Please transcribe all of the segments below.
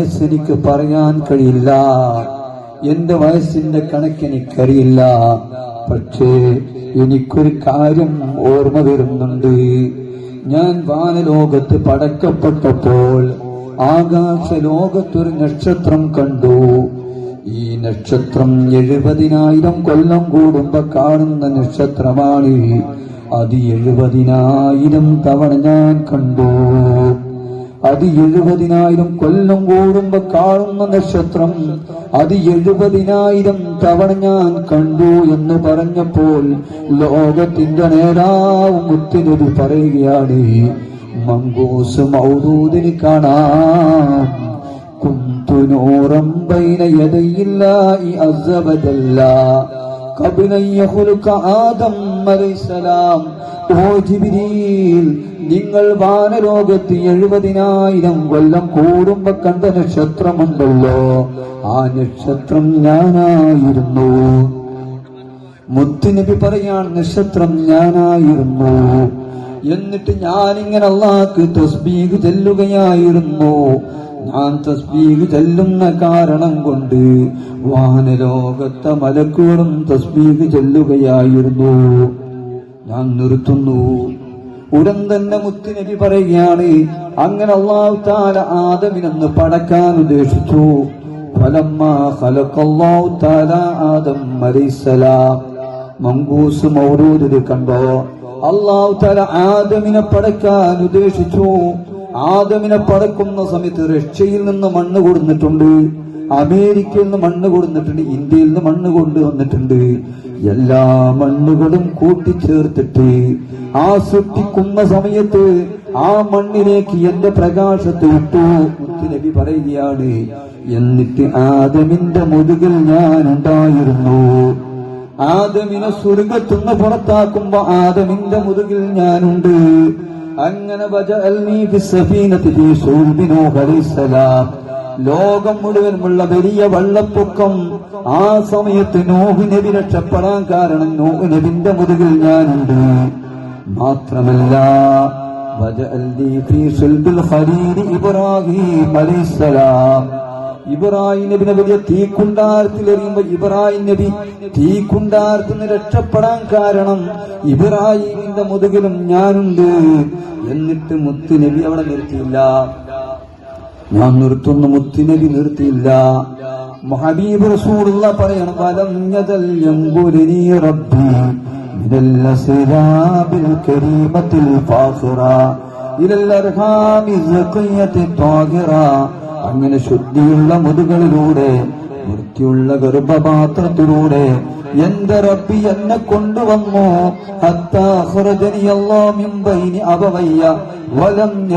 വയസ്സെനിക്ക് പറയാൻ കഴിയില്ല. എന്റെ വയസ്സിന്റെ കണക്കെനിക്കറിയില്ല പക്ഷേ എനിക്കൊരു കാര്യം ഓർമ്മ വരുന്നുണ്ട്. ഞാൻ വാനലോകത്ത് പടക്കപ്പെട്ടപ്പോൾ ആകാശ ലോകത്തൊരു നക്ഷത്രം കണ്ടു. ഈ നക്ഷത്രം എഴുപതിനായിരം കൊല്ലം കൂടുമ്പോ കാണുന്ന നക്ഷത്രമാണ്. അത് എഴുപതിനായിരം തവണ ഞാൻ കണ്ടു. അത് എഴുപതിനായിരം കൊല്ലം കൂടുമ്പോ കാണുന്ന നക്ഷത്രം. അത് എഴുപതിനായിരം തവണ ഞാൻ കണ്ടു എന്ന് പറഞ്ഞപ്പോൾ ലോകത്തിന്റെ നേതാവ് മുത്തിനൊരു പറയുകയാണ് മങ്കൂസ് മൗദൂദിന് കാണാം. കുന്തുനൂറം ബൈന യഥയില്ല ഈ അസബതല്ല കപിലയ്യ ആദം ഓ നിങ്ങൾ വാനലോകത്ത് എഴുപതിനായിരം കൊല്ലം കൂടുമ്പോ കണ്ട നക്ഷത്രമുണ്ടല്ലോ. ആ നക്ഷത്രം ഞാനായിരുന്നു. മുത്തുനബി പറയാൻ നക്ഷത്രം ഞാനായിരുന്നു. എന്നിട്ട് ഞാനിങ്ങനെ അള്ളാക്ക് തസ്ബീഗ് ചെല്ലുകയായിരുന്നു. ഞാൻ തസ്ബീഹ് ചൊല്ലുന്ന കാരണം കൊണ്ട് വാനലോകത്തെ മലക്കുകളും തസ്ബീഹ് ചെല്ലുകയായിരുന്നു. ഞാൻ നിർത്തുന്നു. ഉടൻ തന്നെ മുത്തുനബി പറയുകയാണ് അങ്ങനെ അള്ളാഹു താല ആദമിനെന്ന് പടക്കാൻ ഉദ്ദേശിച്ചു. ആദം കണ്ടോ? അള്ളാഹു താല ആദമിനെ പടക്കാൻ ഉദ്ദേശിച്ചു. ആദമിനെ പടക്കുന്ന സമയത്ത് റഷ്യയിൽ നിന്ന് മണ്ണ് കൊടുത്തിട്ടുണ്ട് അമേരിക്കയിൽ നിന്ന് മണ്ണ് കൊടുത്തിട്ടുണ്ട് ഇന്ത്യയിൽ നിന്ന് മണ്ണ് കൊണ്ടുവന്നിട്ടുണ്ട് എല്ലാ മണ്ണുകളും കൂട്ടിച്ചേർത്തിട്ട് ആ സൃഷ്ടിക്കുന്ന സമയത്ത് ആ മണ്ണിലേക്ക് എന്റെ പ്രകാശത്തെ ഇട്ടു. നബി പറയുകയാണ് എന്നിട്ട് ആദമിന്റെ മുതുകിൽ ഞാൻ ഉണ്ടായിരുന്നു. ആദമിനെ സ്വർഗത്തുനിന്ന് പുറത്താക്കുമ്പോ ആദമിന്റെ മുതുകിൽ ഞാനുണ്ട്. അങ്ങനെ ലോകം മുഴുവനുമുള്ള വലിയ വള്ളപ്പൊക്കം ആ സമയത്ത് നോഹ് നബി രക്ഷപ്പെടാൻ കാരണം നോഹ് നബിന്റെ മുതുകിൽ ഞാനുണ്ട്. മാത്രമല്ല ഇബ്രാഹിം അലൈഹിസ്സലാം ഇബ്രാഹിം നബിനെ വലിയ തീക്കുണ്ടാരത്തിൽ എറിയുമ്പോ ഇബ്രാഹിം നബി തീക്കുണ്ടാരത്തിന് രക്ഷപ്പെടാൻ കാരണം ഇബ്രാഹിമിന്റെ മുതുകിലും ഞാനുണ്ട്. എന്നിട്ട് മുത്തുനബി അവിടെ നിർത്തിയില്ല. ഞാൻ നിർത്തുന്ന മുത്തുനബി നിർത്തിയില്ല. മഹബീബ് റസൂലുള്ള പറയണം വലം യദൽ യങ്കുരിനി റബ്ബി ഇലൽ അങ്ങനെ ശുദ്ധിയുള്ള മുതുകളിലൂടെ വൃത്തിയുള്ള ഗർഭപാത്രത്തിലൂടെ എന്റെ റബ്ബി എന്നെ കൊണ്ടുവന്നു. വലം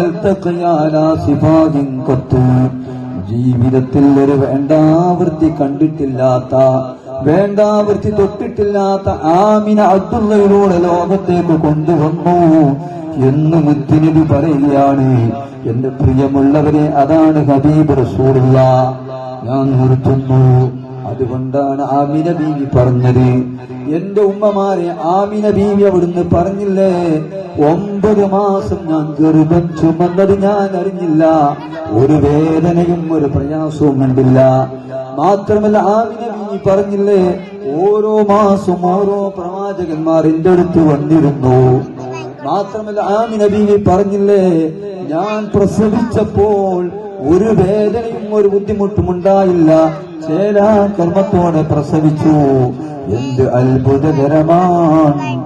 ജീവിതത്തിൽ ഒരു വേണ്ടാവൃത്തി കണ്ടിട്ടില്ലാത്ത വേണ്ടാവൃത്തി തൊട്ടിട്ടില്ലാത്ത ആമിന അബ്ദുള്ളയിലൂടെ ലോകത്തേക്ക് കൊണ്ടുവന്നു. എന്ന് മുത്തിനിധി പറയുകയാണ് എന്റെ പ്രിയമുള്ളവരെ അതാണ് ഹബീബ് റസൂലുള്ള. ഞാൻ നിർത്തുന്നു അതുകൊണ്ടാണ് ആമിന ബീവി പറഞ്ഞത്. എന്റെ ഉമ്മമാരെ ആമിന ബീവി അവിടുന്ന് പറഞ്ഞില്ലേ? ഒമ്പത് മാസം ഞാൻ ഗർഭം ചുമന്നത് ഞാൻ അറിഞ്ഞില്ല. ഒരു വേദനയും ഒരു പ്രയാസവും കണ്ടില്ല. മാത്രമല്ല ആമിന ബീവി പറഞ്ഞില്ലേ? ഓരോ മാസം ഓരോ പ്രവാചകന്മാർ എന്റെ അടുത്ത് വന്നിരുന്നു. മാത്രമല്ല ആമിന ബീവി പറഞ്ഞില്ലേ? ഞാൻ പ്രസവിച്ചപ്പോൾ ഒരു വേദനയും ഒരു ബുദ്ധിമുട്ടും ഉണ്ടായില്ല. ചേലാ കർമ്മത്തോടെ പ്രസവിച്ചു. എന്ത് അത്ഭുതകരമാണ്.